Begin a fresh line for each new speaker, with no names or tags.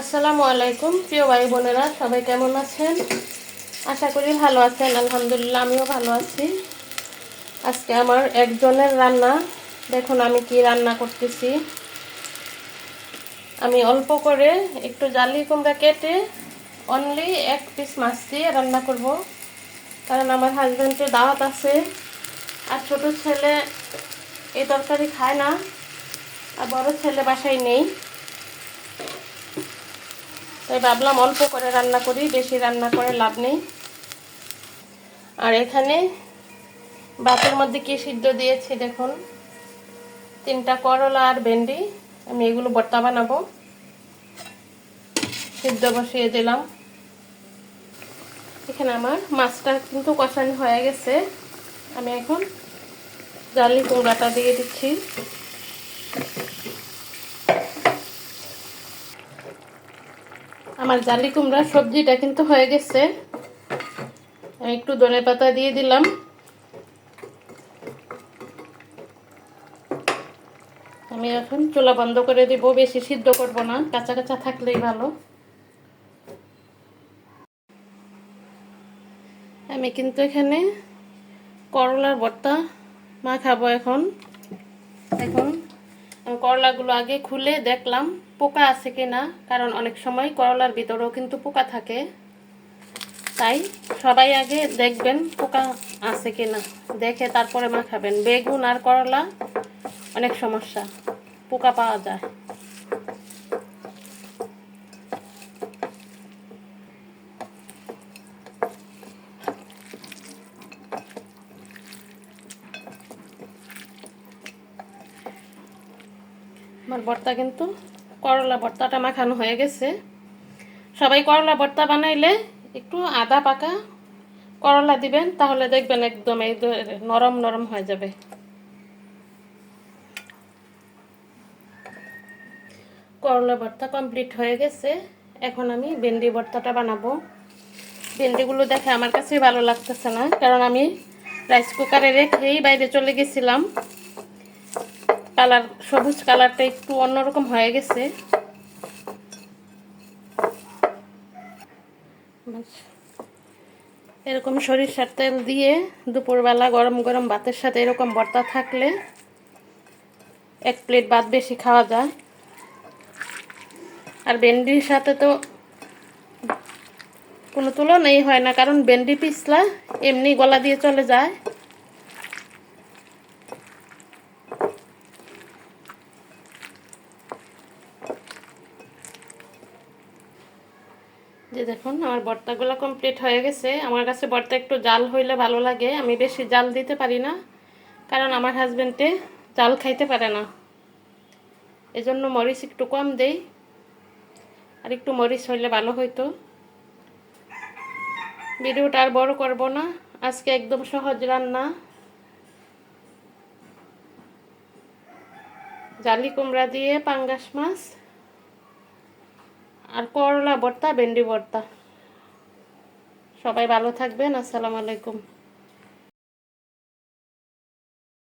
আসসালামু আলাইকুম, প্রিয় ভাই বোনেরা, সবাই কেমন আছেন? আশা করি ভালো আছেন, আলহামদুলিল্লাহ আমিও ভালো আছি। আজকে আমার একজনের রান্না, দেখুন আমি কি রান্না করতেছি। আমি অল্প করে একটু জালি কুমড়া কেটে অনলি এক পিস মাছ দিয়ে রান্না করব। কারণ আমার হাজব্যান্ডের দাওয়াত আছে, আর ছোট ছেলে এই তরকারি খায় না, আর বড় ছেলে বাসায় নেই। তাই ভাবলাম অল্প করে রান্না করি, বেশি রান্না করে লাভ নেই। আর এখানে ভাতের মধ্যে কি সিদ্ধ দিয়েছি দেখুন। তিনটা করলা আর ভেন্ডি, আমি এগুলো ভর্তা বানাবো। সিদ্ধ বসিয়ে দিলাম। এখানে আমার মাছটা কিন্তু কষানো হয়ে গেছে। আমি এখন জালি কুমড়াটা দিয়ে দিচ্ছি। আমার জালি কুমড়া সবজিটা কিন্তু হয়ে গেছে। আমি একটু ধনে পাতা দিয়ে দিলাম। আমি এখন চুলা বন্ধ করে দিব, বেশি সিদ্ধ করব না, কাঁচা কাঁচা থাকলেই ভালো। আমি কিন্তু এখানে করলার ভর্তা মা খাব এখন এখন করলাগুলো আগে খুলে দেখলাম। পোকা আছে কি না? কারণ অনেক সময় করলার ভিতরেও কিন্তু পোকা থাকে। তাই সবাই আগে দেখবেন পোকা আছে কি না। দেখে তারপরে মা খাবেন বেগুন আর করলা অনেক সমস্যা। পোকা পাওয়া যায়। আমার ভর্তা কিন্তু করলা ভর্তাটা মাখানো হয়ে গেছে। সবাই করলা ভর্তা বানাইলে একটু আদা পাকা করলা দিবেন, তাহলে দেখবেন একদম এই নরম নরম হয়ে যাবে। করলা ভর্তা কমপ্লিট হয়ে গেছে। এখন আমি ভেন্ডি ভর্তাটা বানাবো। ভেন্ডিগুলো দেখে আমার কাছে ভালো লাগতেছে না, কারণ আমি রাইস কুকারে রেখেই বাইরে চলে গেছিলাম। কালার, সবুজ কালারটা একটু অন্যরকম হয়ে গেছে। এরকম সরিষার তেল দিয়ে দুপুরবেলা গরম গরম ভাতের সাথে এরকম ভর্তা থাকলে এক প্লেট ভাত বেশি খাওয়া যায়। আর ভেন্ডির সাথে তো কোনো তুলনাই হয় না, কারণ ভেন্ডি পিছলা এমনি গলা দিয়ে চলে যায়। যে দেখুন, আমার ভর্তাগুলো কমপ্লিট হয়ে গেছে। আমার কাছে ভর্তা একটু জাল হইলে ভালো লাগে। আমি বেশি জাল দিতে পারি না, কারণ আমার হাজব্যান্ডে জাল খাইতে পারে না। এজন্য মরিচ একটু কম দেই। আর একটু মরিচ হইলে ভালো হইতো। ভিডিওটা আর বড় করব না। আজকে একদম সহজ রান্না। জালি কুমড়া দিয়ে পাঙ্গাস মাছ। আর করলা ভর্তা ভেন্ডি ভর্তা। সবাই ভালো থাকবেন আসসালামু আলাইকুম।